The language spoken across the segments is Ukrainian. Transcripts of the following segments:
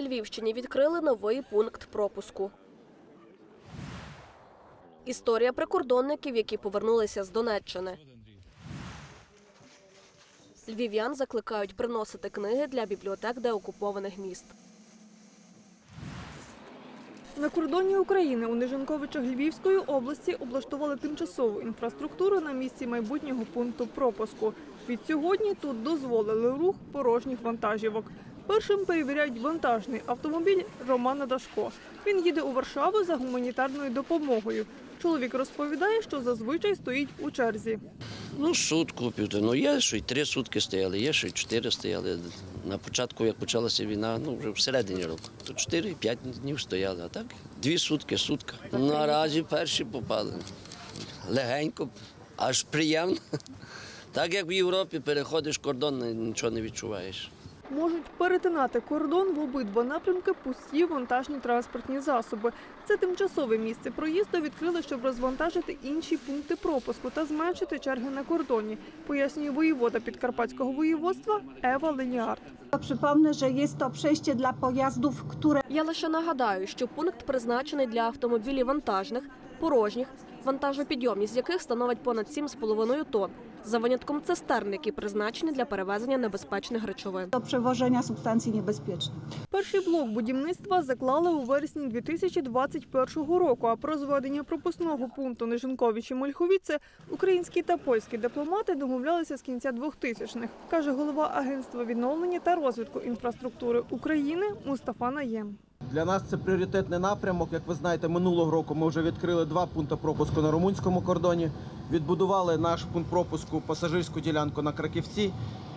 на Львівщині відкрили новий пункт пропуску. Історія прикордонників, які повернулися з Донеччини. Львів'ян закликають приносити книги для бібліотек деокупованих міст. На кордоні України у Нижинковичах Львівської області облаштували тимчасову інфраструктуру на місці майбутнього пункту пропуску. Від сьогодні тут дозволили рух порожніх вантажівок. Першим перевіряють вантажний автомобіль Романа Дашко. Він їде у Варшаву за гуманітарною допомогою. Чоловік розповідає, що зазвичай стоїть у черзі. Ну, сутку півтори. Ну, є, що й три сутки стояли, є, що й чотири стояли. На початку, як почалася війна, ну вже всередині року, то чотири, п'ять днів стояли, а так дві сутки, сутка. Наразі перші попали. Легенько, аж приємно. Так як в Європі переходиш кордон, нічого не відчуваєш. Можуть перетинати кордон в обидва напрямки пусті вантажні транспортні засоби. Це тимчасове місце проїзду відкрили, щоб розвантажити інші пункти пропуску та зменшити черги на кордоні, пояснює воєвода Підкарпатського воєводства Ева Леніард. Przypomnę, że jest to przejście dla pojazdów, które Я лише нагадаю, що пункт призначений для автомобілів вантажних, порожніх, вантажопідйомність яких становить понад 7,5 тонн, за винятком цистерн, які призначені для перевезення небезпечних речовин. do przewożenia substancji niebezpiecznych. Перший блок будівництва заклали у вересні 2021 року. А про зведення пропускного пункту Нижинковичі Мольховіце українські та польські дипломати домовлялися з кінця 2000-х, каже голова агентства відновлення та розвитку інфраструктури України Мустафа Наєм. Для нас це пріоритетний напрямок. Як ви знаєте, минулого року ми вже відкрили два пункти пропуску на румунському кордоні. Відбудували наш пункт пропуску пасажирську ділянку на Краківці.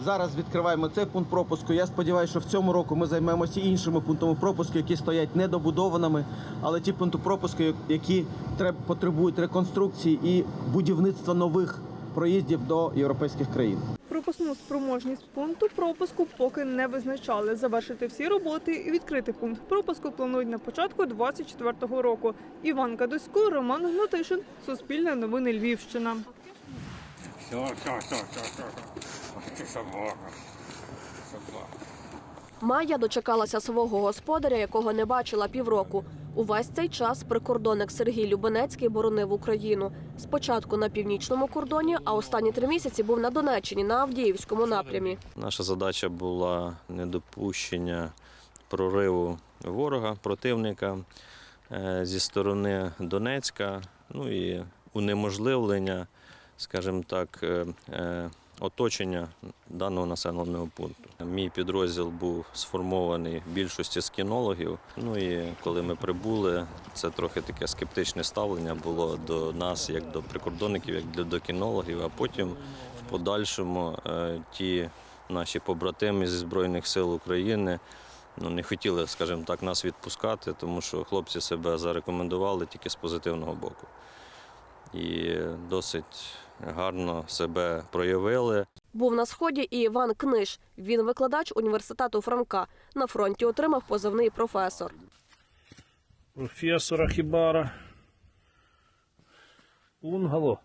Зараз відкриваємо цей пункт пропуску. Я сподіваюся, що в цьому року ми займемося іншими пунктами пропуску, які стоять недобудованими, але ті пункти пропуску, які треб- потребують реконструкції і будівництва нових проїздів до європейських країн. Пропускну спроможність пункту пропуску поки не визначали. Завершити всі роботи і відкрити пункт пропуску планують на початку 2024 року. Іван Кадусько, Роман Гнатишин, Суспільне новини Львівщина. Все, все, все, все, все. Ой, собака. Собака. Майя дочекалася свого господаря, якого не бачила півроку. Увесь цей час прикордонник Сергій Любенецький боронив Україну. Спочатку на північному кордоні, а останні три місяці був на Донеччині на Авдіївському напрямі. Наша задача була недопущення прориву ворога, противника е, зі сторони Донецька, ну і унеможливлення, скажімо так, е, е, оточення даного населеного пункту. Мій підрозділ був сформований в більшості з кінологів. Ну і коли ми прибули, це трохи таке скептичне ставлення було до нас, як до прикордонників, як до, кінологів, а потім в подальшому е, ті наші побратими зі Збройних сил України ну, не хотіли, скажімо так, нас відпускати, тому що хлопці себе зарекомендували тільки з позитивного боку. І досить гарно себе проявили. Був на сході і Іван Книж. Він викладач університету Франка. На фронті отримав позивний професор. професора Хібара. Унгало.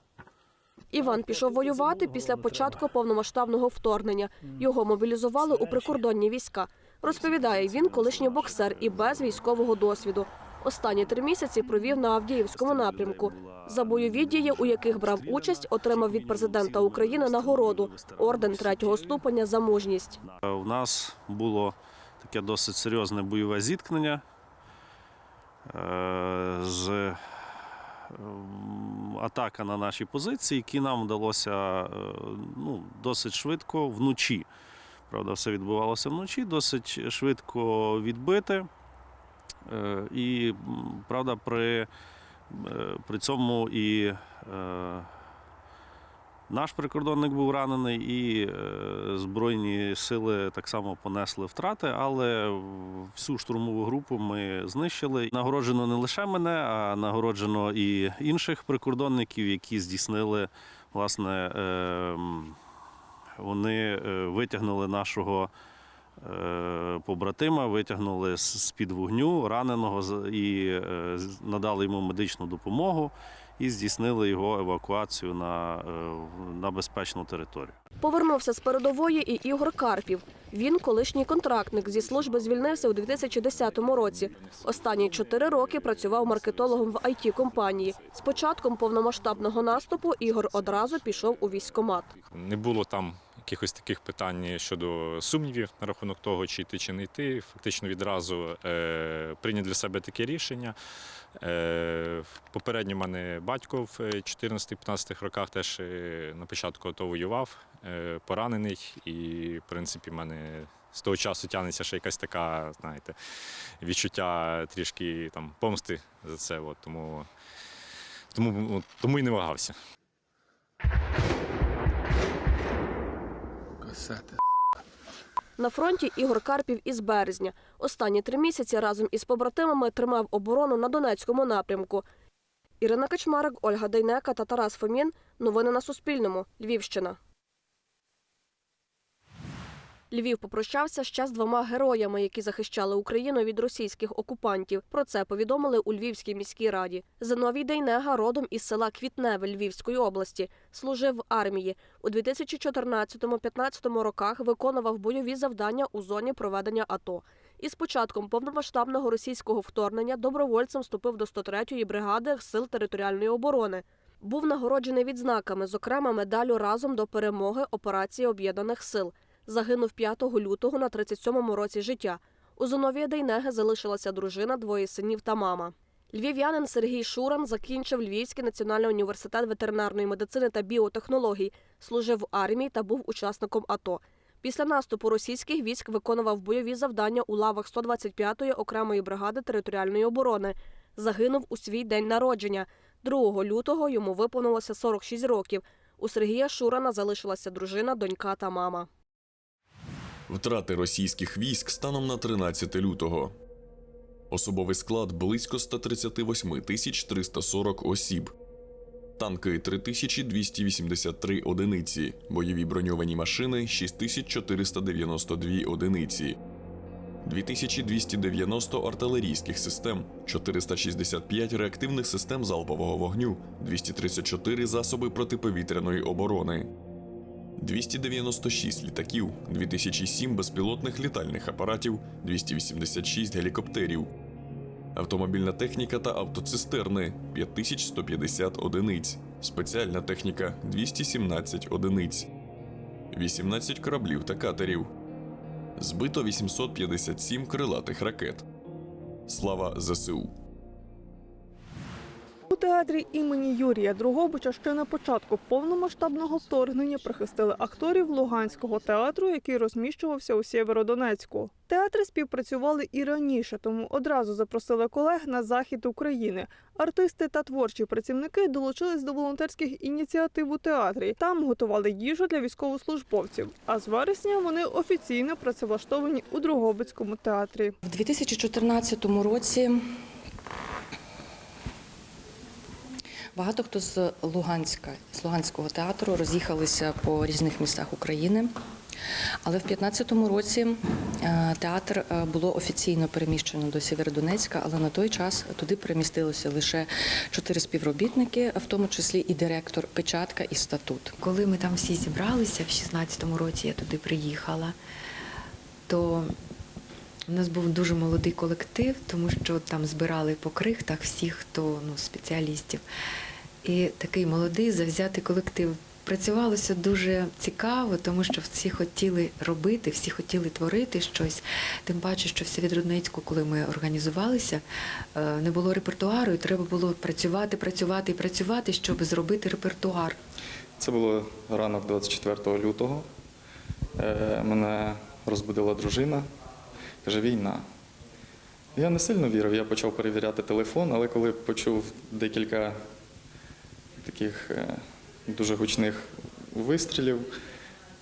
Іван пішов воювати після початку повномасштабного вторгнення. Його мобілізували у прикордонні війська. Розповідає, він колишній боксер і без військового досвіду. Останні три місяці провів на Авдіївському напрямку. За бойові дії, у яких брав участь, отримав від президента України нагороду орден третього ступеня за мужність. У нас було таке досить серйозне бойове зіткнення е, з ем, атака на наші позиції, які нам вдалося е, ну, досить швидко вночі. Правда, все відбувалося вночі, досить швидко відбити. Е, І, правда, при, е, при цьому і е, наш прикордонник був ранений, і Збройні сили так само понесли втрати, але всю штурмову групу ми знищили. Нагороджено не лише мене, а нагороджено і інших прикордонників, які здійснили, власне, вони витягнули нашого побратима, витягнули з-під вогню раненого з- і е, надали йому медичну допомогу і здійснили його евакуацію на, е, на безпечну територію. Повернувся з передової і Ігор Карпів. Він колишній контрактник зі служби звільнився у 2010 році. Останні чотири роки працював маркетологом в it компанії. З початком повномасштабного наступу Ігор одразу пішов у військкомат. Не було там якихось таких питань щодо сумнівів на рахунок того, чи йти, чи не йти. Фактично відразу е, прийняв для себе таке рішення. Е, попередньо в мене батько в 14-15 роках теж е, на початку АТО воював, е, поранений, і в принципі в мене. З того часу тягнеться ще якась така, знаєте, відчуття трішки там помсти за це. От, тому, тому, тому і не вагався. На фронті Ігор Карпів із березня. Останні три місяці разом із побратимами тримав оборону на Донецькому напрямку. Ірина Качмарик, Ольга Дейнека та Тарас Фомін. Новини на Суспільному. Львівщина. Львів попрощався ще з двома героями, які захищали Україну від російських окупантів. Про це повідомили у Львівській міській раді. Зиновій Дейнега родом із села Квітневе Львівської області. Служив в армії. У 2014-15 роках виконував бойові завдання у зоні проведення АТО. Із початком повномасштабного російського вторгнення добровольцем вступив до 103-ї бригади Сил територіальної оборони. Був нагороджений відзнаками, зокрема медаллю разом до перемоги операції об'єднаних сил. Загинув 5 лютого на 37-му році життя. У Зиновія Дейнеги залишилася дружина, двоє синів та мама. Львів'янин Сергій Шуран закінчив Львівський національний університет ветеринарної медицини та біотехнологій, служив в армії та був учасником АТО. Після наступу російських військ виконував бойові завдання у лавах 125-ї окремої бригади територіальної оборони. Загинув у свій день народження. 2 лютого йому виповнилося 46 років. У Сергія Шурана залишилася дружина, донька та мама. Втрати російських військ станом на 13 лютого. Особовий склад близько 138 340 осіб. Танки 3283 одиниці. Бойові броньовані машини 6492 одиниці. 2290 артилерійських систем, 465 реактивних систем залпового вогню, 234 засоби протиповітряної оборони. 296 літаків, 2007 безпілотних літальних апаратів, 286 гелікоптерів, автомобільна техніка та автоцистерни 5150 одиниць, спеціальна техніка 217 одиниць, 18 кораблів та катерів. Збито 857 крилатих ракет. Слава ЗСУ! У театрі імені Юрія Другобича ще на початку повномасштабного вторгнення прихистили акторів Луганського театру, який розміщувався у Сєвєродонецьку. Театри співпрацювали і раніше, тому одразу запросили колег на захід України. Артисти та творчі працівники долучились до волонтерських ініціатив у театрі. Там готували їжу для військовослужбовців. А з вересня вони офіційно працевлаштовані у Другобицькому театрі. В 2014 році багато хто з Луганська, з Луганського театру роз'їхалися по різних містах України. Але в 2015 році е, театр е, було офіційно переміщено до Сєвєродонецька, але на той час туди перемістилося лише чотири співробітники, в тому числі і директор Печатка і статут. Коли ми там всі зібралися в 16-му році, я туди приїхала, то у нас був дуже молодий колектив, тому що там збирали по крихтах всіх, хто ну, спеціалістів. І такий молодий, завзятий колектив. Працювалося дуже цікаво, тому що всі хотіли робити, всі хотіли творити щось. Тим паче, що в Сєвєродонецьку, коли ми організувалися, е, не було репертуару, і треба було працювати, працювати і працювати, щоб зробити репертуар. Це було ранок 24 лютого. Е, Мене розбудила дружина, каже, війна. Я не сильно вірив, я почав перевіряти телефон, але коли почув декілька таких е, дуже гучних вистрілів,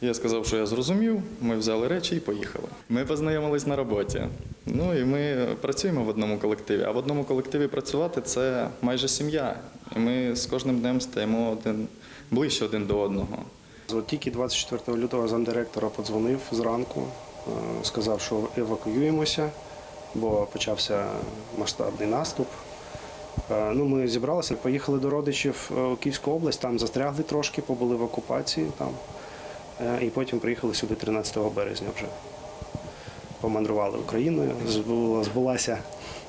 я сказав, що я зрозумів, ми взяли речі і поїхали. Ми познайомились на роботі. Ну і ми працюємо в одному колективі. А в одному колективі працювати це майже сім'я. І ми з кожним днем стаємо один ближче один до одного. От тільки 24 лютого замдиректора подзвонив зранку сказав, що евакуюємося, бо почався масштабний наступ. Е, Ну, ми зібралися, поїхали до родичів е, у Київську область, там застрягли трошки, побули в окупації там. Е, І потім приїхали сюди 13 березня вже. Помандрували Україною, збула- збулася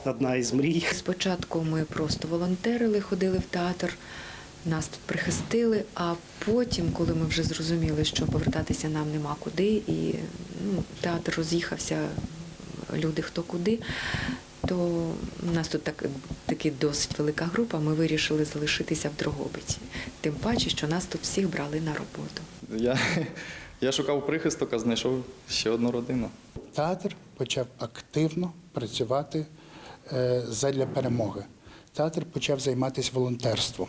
одна із мрій. Спочатку ми просто волонтерили, ходили в театр, нас тут прихистили, а потім, коли ми вже зрозуміли, що повертатися нам нема куди, і ну, театр роз'їхався, люди хто куди, то у нас тут так, таки досить велика група, ми вирішили залишитися в Дрогобиці. Тим паче, що нас тут всіх брали на роботу. Я, я шукав прихисток, а знайшов ще одну родину. Театр почав активно працювати е, задля перемоги. Театр почав займатися волонтерством.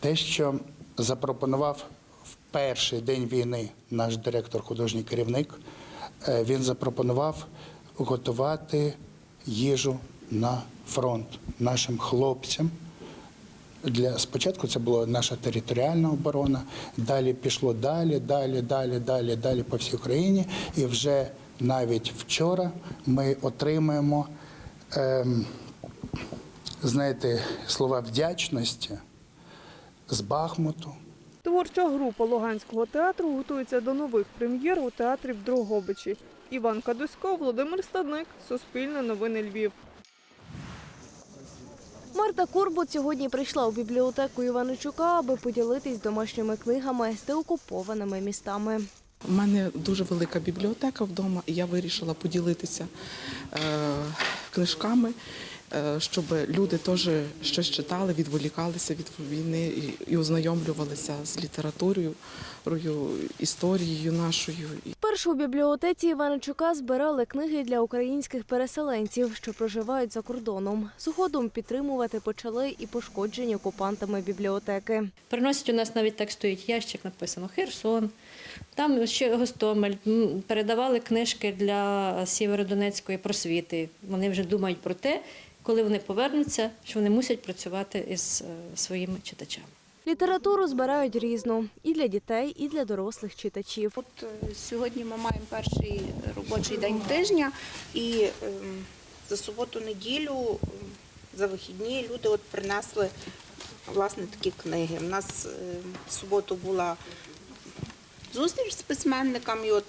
Те, що запропонував в перший день війни наш директор, художній керівник, е, він запропонував готувати їжу на фронт нашим хлопцям. Для спочатку це була наша територіальна оборона. Далі пішло далі, далі, далі, далі, далі по всій Україні. І вже навіть вчора ми отримаємо, ем, знаєте, слова вдячності з Бахмуту. Творча група Луганського театру готується до нових прем'єр у театрі в Дрогобичі. Іван Кадусько, Володимир Стадник, Суспільне новини Львів. Марта Курбут сьогодні прийшла у бібліотеку Іваничука, аби поділитись домашніми книгами з деокупованими містами. У мене дуже велика бібліотека вдома, і я вирішила поділитися е, книжками, щоб люди теж щось читали, відволікалися від війни і, і ознайомлювалися з літературою, рою, історією нашою. Вперше у бібліотеці Іваничука збирали книги для українських переселенців, що проживають за кордоном. Згодом підтримувати почали і пошкоджені окупантами бібліотеки. Приносять у нас навіть так стоїть ящик, написано Херсон. Там ще Гостомель. Передавали книжки для Сєвєродонецької просвіти. Вони вже думають про те, коли вони повернуться, що вони мусять працювати із е, своїми читачами. Літературу збирають різну і для дітей, і для дорослих читачів. От е, сьогодні ми маємо перший робочий день тижня, і ем, за суботу-неділю, ем, за вихідні люди от принесли власне такі книги. У нас ем, в суботу була зустріч з письменниками. І от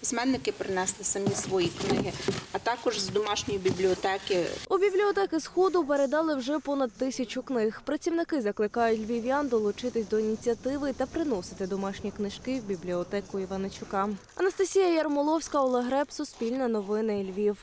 письменники принесли самі свої книги, а також з домашньої бібліотеки У бібліотеки Сходу передали вже понад тисячу книг. Працівники закликають львів'ян долучитись до ініціативи та приносити домашні книжки в бібліотеку Іваничука. Анастасія Ярмоловська, Олег Греб, Суспільне новини Львів.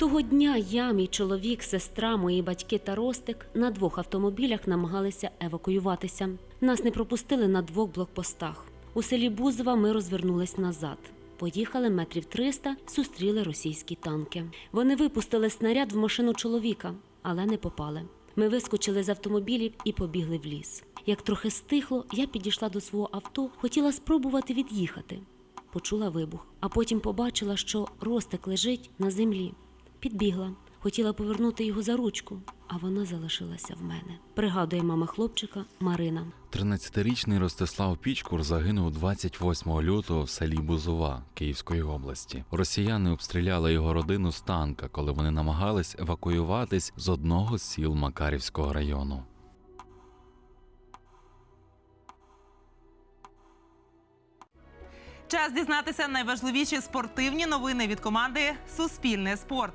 Того дня я, мій чоловік, сестра, мої батьки та Ростик на двох автомобілях намагалися евакуюватися. Нас не пропустили на двох блокпостах. У селі Бузова ми розвернулись назад. Поїхали метрів 300, зустріли російські танки. Вони випустили снаряд в машину чоловіка, але не попали. Ми вискочили з автомобілів і побігли в ліс. Як трохи стихло, я підійшла до свого авто, хотіла спробувати від'їхати. Почула вибух, а потім побачила, що Ростик лежить на землі. Підбігла, хотіла повернути його за ручку, а вона залишилася в мене. Пригадує мама хлопчика Марина. 13-річний Ростислав Пічкур загинув 28 лютого в селі Бузова Київської області. Росіяни обстріляли його родину з танка, коли вони намагались евакуюватись з одного з сіл Макарівського району. Час дізнатися найважливіші спортивні новини від команди Суспільне спорт.